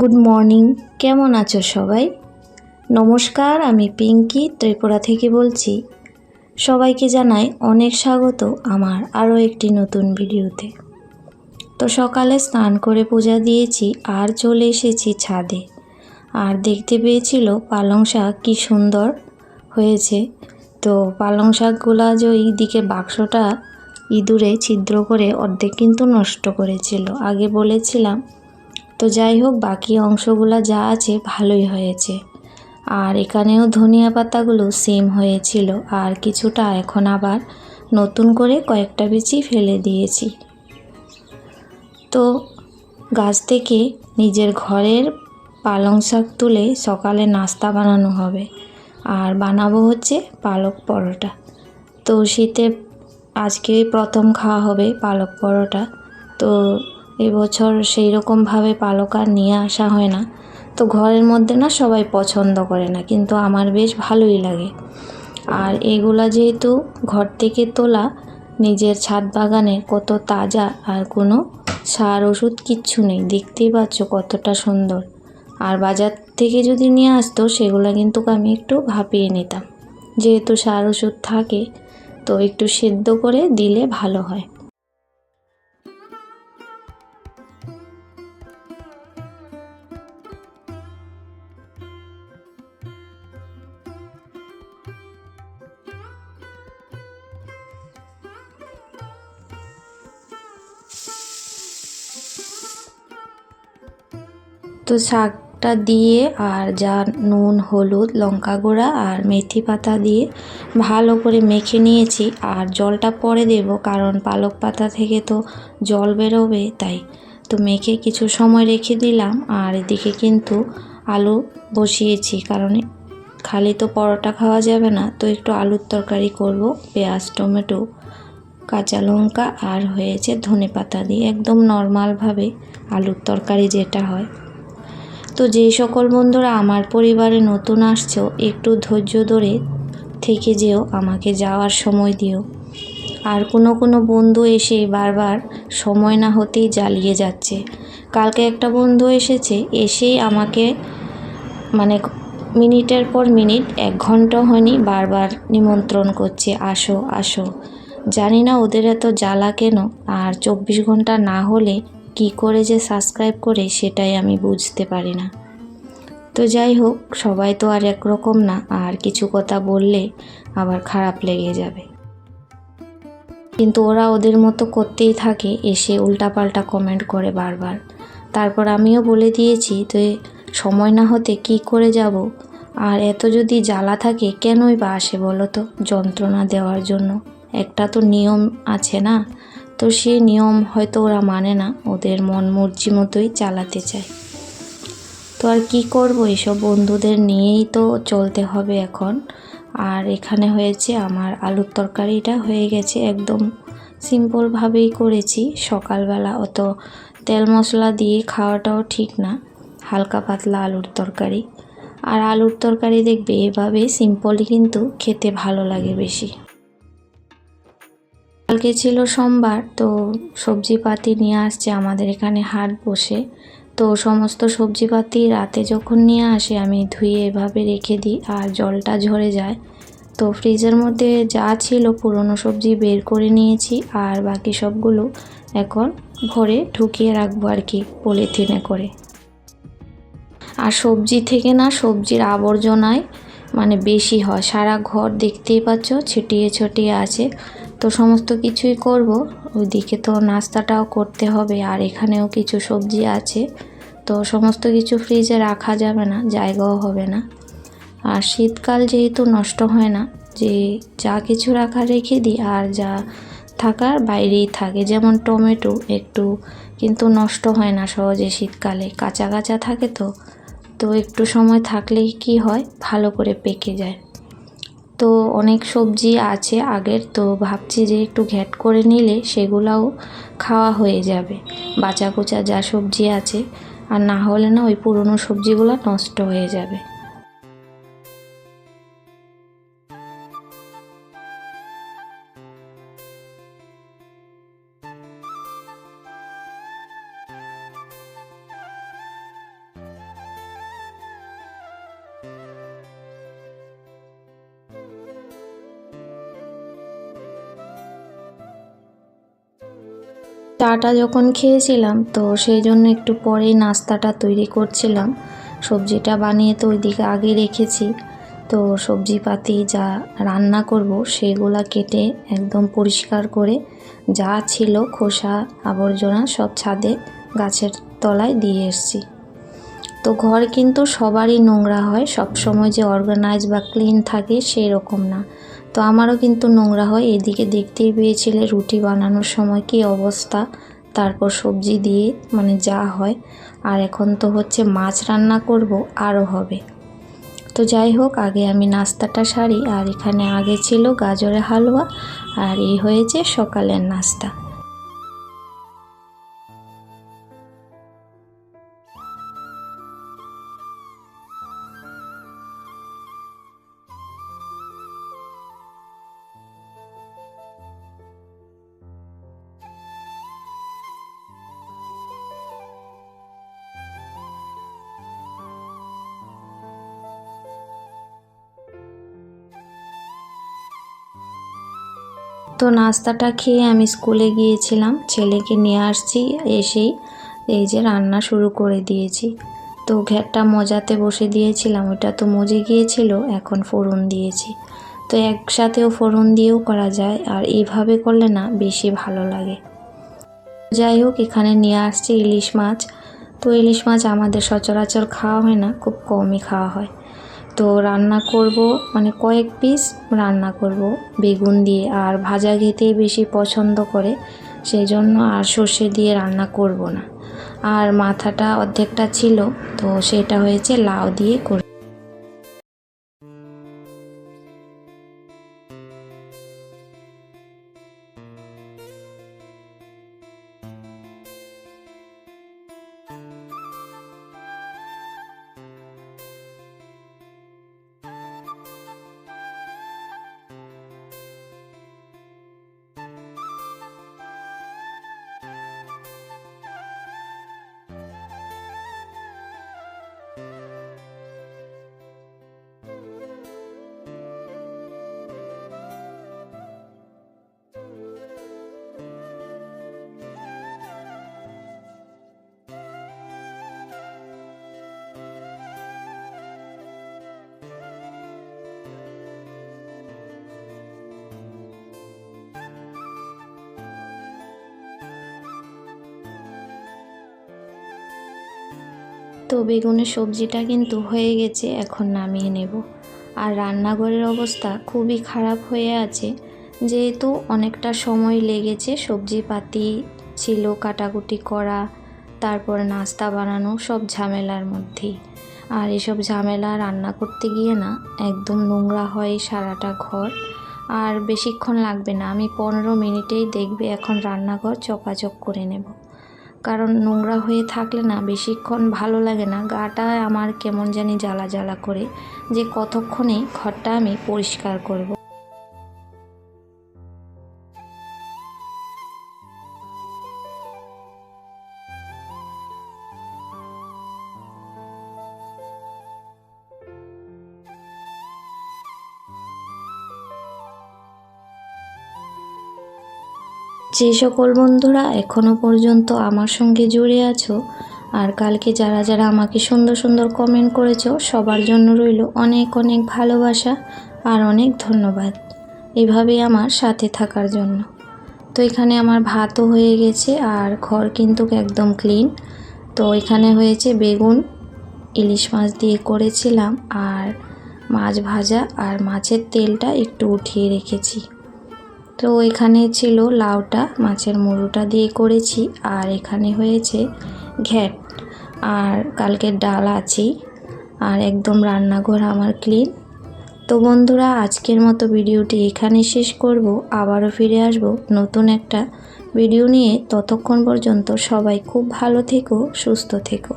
Good morning কেমন আছো সবাই? নমস্কার, আমি পিঙ্কি, ত্রিপুরা থেকে বলছি। সবাইকে জানাই অনেক স্বাগত আমার আরও একটি নতুন ভিডিওতে। তো সকালে স্নান করে পূজা দিয়েছি, আর চলে এসেছি ছাদে। আর দেখতে পেয়েছিল পালং শাক কী সুন্দর হয়েছে। তো পালং শাকগুলা যে ওই দিকে বাক্সটা ইঁদুরে ছিদ্র করে অর্ধেক কিন্তু নষ্ট করেছিল। আগে বলেছিলাম তো যাই হোক, বাকি অংশগুলো যা আছে ভালোই হয়েছে। আর এখানেও ধনিয়া পাতাগুলো সেম হয়েছিল। আর কিছুটা এখন আবার নতুন করে কয়েকটা বিচি ফেলে দিয়েছি। তো গাছ থেকে নিজের ঘরের পালং শাক তুলে সকালে নাস্তা বানানো হবে। আর বানাবো হচ্ছে পালক পরোটা। তো শীতে আজকে প্রথম খাওয়া হবে পালক পরোটা। তো এবছর সেই রকমভাবে পালক আর নিয়ে আসা হয় না। তো ঘরের মধ্যে না সবাই পছন্দ করে না, কিন্তু আমার বেশ ভালোই লাগে। আর এগুলা যেহেতু ঘর থেকে তোলা, নিজের ছাদ বাগানে কত তাজা আর কোনো সার ওষুধ কিচ্ছু নেই, দেখতেই পাচ্ছ কতটা সুন্দর। আর বাজার থেকে যদি নিয়ে আসতো, সেগুলো কিন্তু আমি একটু ভাপিয়ে নিতাম। যেহেতু সার ওষুধ থাকে, তো একটু সেদ্ধ করে দিলে ভালো হয়। তো শাকটা দিয়ে আর যা নুন, হলুদ, লঙ্কা গুঁড়া আর মেথি পাতা দিয়ে ভালো করে মেখে নিয়েছি। আর জলটা পরে দেব, কারণ পালক পাতা থেকে তো জল বেরোবে, তাই তো মেখে কিছু সময় রেখে দিলাম। আর এদিকে কিন্তু আলু বসিয়েছি, কারণ খালি তো পরোটা খাওয়া যাবে না। তো একটু আলুর তরকারি করব, পেঁয়াজ, টমেটো, কাঁচা লঙ্কা আর হয়েছে ধনে পাতা দিয়ে। একদম নর্মালভাবে আলুর তরকারি যেটা হয়। তো যে সকল বন্ধুরা আমার পরিবারে নতুন আসছো, একটু ধৈর্য ধরে থেকে যেও, আমাকে যাওয়ার সময় দিও। আর কোনো কোনো বন্ধু এসে বারবার সময় না হতেই জ্বালিয়ে যাচ্ছে। কালকে একটা বন্ধু এসেছে, এসেই আমাকে মানে মিনিটের পর মিনিট, এক ঘণ্টা হয়নি, বারবার নিমন্ত্রণ করছে, আসো আসো। জানি না ওদের এত জ্বালা কেন, আর চব্বিশ ঘণ্টা না হলে কি করে যে সাবস্ক্রাইব করে সেটাই আমি বুঝতে পারি না। তো যাই হোক, সবাই তো আর একরকম না, আর কিছু কথা বললে আবার খারাপ লেগে যাবে। কিন্তু ওরা ওদের মতো করতেই থাকে, এসে উল্টাপাল্টা কমেন্ট করে বারবার। তারপর আমিও বলে দিয়েছি তো সময় না হতে কি করে যাব? আর এত যদি জ্বালা থাকে, কেনই বা আসে বলো তো, যন্ত্রণা দেওয়ার জন্য? একটা তো নিয়ম আছে না? তো সে নিয়ম হয়তো ওরা মানে না, ওদের মন মর্জি মতোই চালাতে চায়। তো আর কি করব, এসব বন্ধুদের নিয়েই তো চলতে হবে এখন। আর এখানে হয়েছে আমার আলুর তরকারিটা হয়ে গেছে একদম সিম্পলভাবেই করেছি। সকালবেলা অত তেল মশলা দিয়ে খাওয়াটাও ঠিক না, হালকা পাতলা আলুর তরকারি। আর আলুর তরকারি দেখবে এভাবে সিম্পলই কিন্তু খেতে ভালো লাগে বেশি। কালকে ছিল সোমবার, তো সবজিপাতি নিয়ে আসছে আমাদের এখানে হাট বসে। তো সমস্ত সবজিপাতি রাতে যখন নিয়ে আসে, আমি ধুয়ে এভাবে রেখে দিই আর জলটা ঝরে যায়। তো ফ্রিজের মধ্যে যা ছিল পুরনো সবজি বের করে নিয়েছি আর বাকি সবগুলো এখন ভরে ঢুকিয়ে রাখব আর কি, পলিথিনে করে। আর সবজি থেকে না সবজির আবর্জনায় মানে বেশি হয়। সারা ঘর দেখতেই পাচ্ছ, ছিটিয়ে ছটিয়ে আছে। তো সমস্ত কিছুই করব। ওইদিকে তো নাস্তাটাও করতে হবে, আর এখানেও কিছু সবজি আছে। তো সমস্ত কিছু ফ্রিজে রাখা যাবে না, জায়গাও হবে না। আর শীতকাল যেহেতু নষ্ট হয় না, যে যা কিছু রাখা রেখে দিই, আর যা থাকার বাইরেই থাকে। যেমন টমেটো একটু কিন্তু নষ্ট হয় না সহজে শীতকালে। কাঁচা কাঁচা থাকে তো তো একটু সময় থাকলেই কি হয়? ভালো করে পেকে যায়। তো অনেক সবজি আছে আগের, তো ভাবছি যে একটু ঘ্যাট করে নিলে সেগুলাও খাওয়া হয়ে যাবে। বাঁচা কুচা যা সবজি আছে, আর না হলে না ওই পুরনো সবজিগুলো নষ্ট হয়ে যাবে। চাটা যখন খেয়েছিলাম, তো সেই জন্য একটু পরেই নাস্তাটা তৈরি করছিলাম। সবজিটা বানিয়ে তো ওইদিকে আগে রেখেছি। তো সবজিপাতি যা রান্না করব, সেগুলা কেটে একদম পরিষ্কার করে যা ছিল খোসা, আবর্জনা সব ছাদে গাছের তলায় দিয়ে এসছি। তো ঘর কিন্তু সবারই নোংরা হয় সব সময় যে অর্গানাইজ বা ক্লিন থাকে সেই রকম না। তো আমারও কিন্তু নোংরা হয়। এদিকে দেখতেই পেয়েছিলে রুটি বানানোর সময় কি অবস্থা? তারপর সবজি দিয়ে মানে যা হয়। আর এখন তো হচ্ছে মাছ রান্না করব, আরও হবে। তো যাই হোক, আগে আমি নাস্তাটা সারি। আর এখানে আগে ছিল গাজরের হালুয়া। আর এই হয়েছে সকালের নাস্তা। তো নাস্তাটা খেয়ে আমি স্কুলে গিয়েছিলাম। ছেলেকে নিয়ে আসছি, এসেই এই যে রান্না শুরু করে দিয়েছি। তো ঘ্যাটটা মজাতে বসে দিয়েছিলাম, ওটা তো মজে গিয়েছিল, এখন ফোড়ন দিয়েছি। তো একসাথেও ফোড়ন দিয়েও করা যায়, আর এইভাবে করলে না বেশি ভালো লাগে। যাই হোক, এখানে নিয়ে আসছি ইলিশ মাছ। তো ইলিশ মাছ আমাদের সচরাচর খাওয়া হয় না, খুব কমই খাওয়া হয়। তো রান্না করব মানে কয়েক পিস রান্না করব, বেগুন দিয়ে। আর ভাজা খেতেই বেশি পছন্দ করে সেই জন্য আর সর্ষে দিয়ে রান্না করব না। আর মাথাটা অর্ধেকটা ছিল, তো সেটা হয়েছে লাউ দিয়ে করে তো বেগুনের সবজিটা কিন্তু হয়ে গেছে, এখন নামিয়ে নেব। আর রান্নাঘরের অবস্থা খুবই খারাপ হয়ে আছে, যেহেতু অনেকটা সময় লেগেছে সবজি পাতি ছিল, কাটাকুটি করা, তারপর নাস্তা বানানো, সব ঝামেলার মধ্যেই। আর এসব ঝামেলা রান্না করতে গিয়ে না, একদম নোংরা হয় সারাটা ঘর, আর বেশিক্ষণ লাগবে না। আমি পনেরো মিনিটেই দেখবে এখন রান্নাঘর চকাচক করে নেব। কারণ নোংরা হয়ে থাকলে না বেশিক্ষণ ভালো লাগে না গাটা আমার কেমন জানি জ্বালা জ্বালা করে যে কতক্ষণে ঘরটা আমি পরিষ্কার করব। যে সকল বন্ধুরা এখনও পর্যন্ত আমার সঙ্গে জুড়ে আছো, আর কালকে যারা যারা আমাকে সুন্দর সুন্দর কমেন্ট করেছ, সবার জন্য রইল অনেক অনেক ভালোবাসা আর অনেক ধন্যবাদ। এভাবেই আমার সাথে থাকার জন্য। তো এখানে আমার ভাতও হয়ে গেছে আর ঘর কিন্তু একদম ক্লিন তো এখানে হয়েছে বেগুন, ইলিশ মাছ দিয়ে করেছিলাম আর মাছ ভাজা আর মাছের তেলটা একটু উঠিয়ে রেখেছি। তো এখানে ছিল লাউটা, মাছের মুড়োটা দিয়ে করেছি আর এখানে হয়েছে ঘ্যাট আর কালকের ডাল আছেই আর একদম রান্নাঘর আমার ক্লিন। তো বন্ধুরা, আজকের মতো ভিডিওটি এখানে শেষ করব। আবারও ফিরে আসব নতুন একটা ভিডিও নিয়ে। ততক্ষণ পর্যন্ত সবাই খুব ভালো থেকো, সুস্থ থেকো।